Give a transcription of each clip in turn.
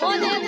我的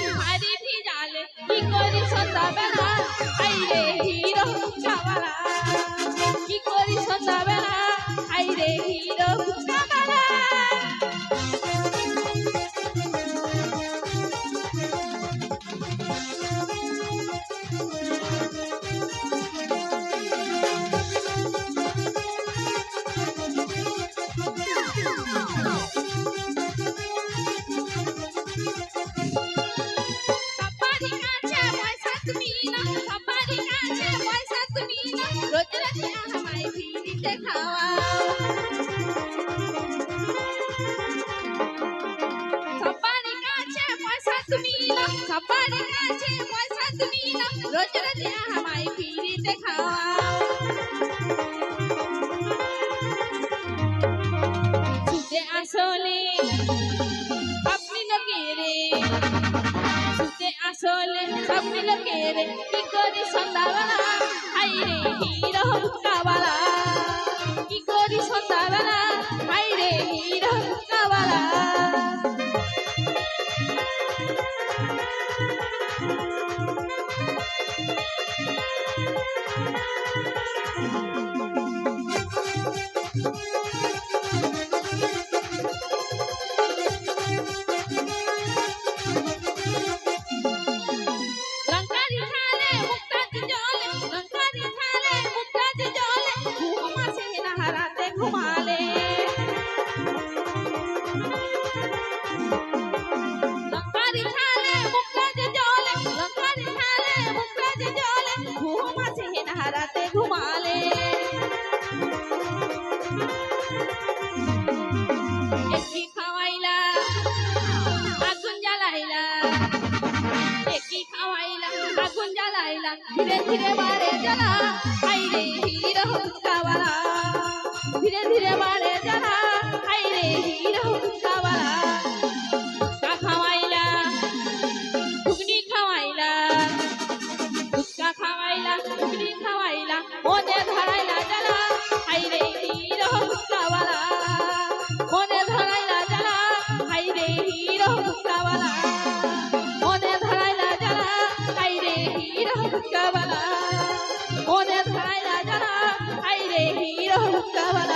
সন্ধ্যাবেলা আইরে কি করি সন্ধ্যাবেলা আইরে হিরো কুচাওয়ালা রোজ রাতে আমায় ফিরিতে খাওয়াও সবার কাছে পয়সা তুমি নাও সবার কাছে পয়সা তুমি নাও আসলে সব মিলকে রে কি করি সন্ধ্যাবেলা। হাই রে হিরো কাবালা কি করি সন্ধ্যাবেলা? ঘুম আছে হেন হারাতে। ঘুম ಹುಟ್ಟವನ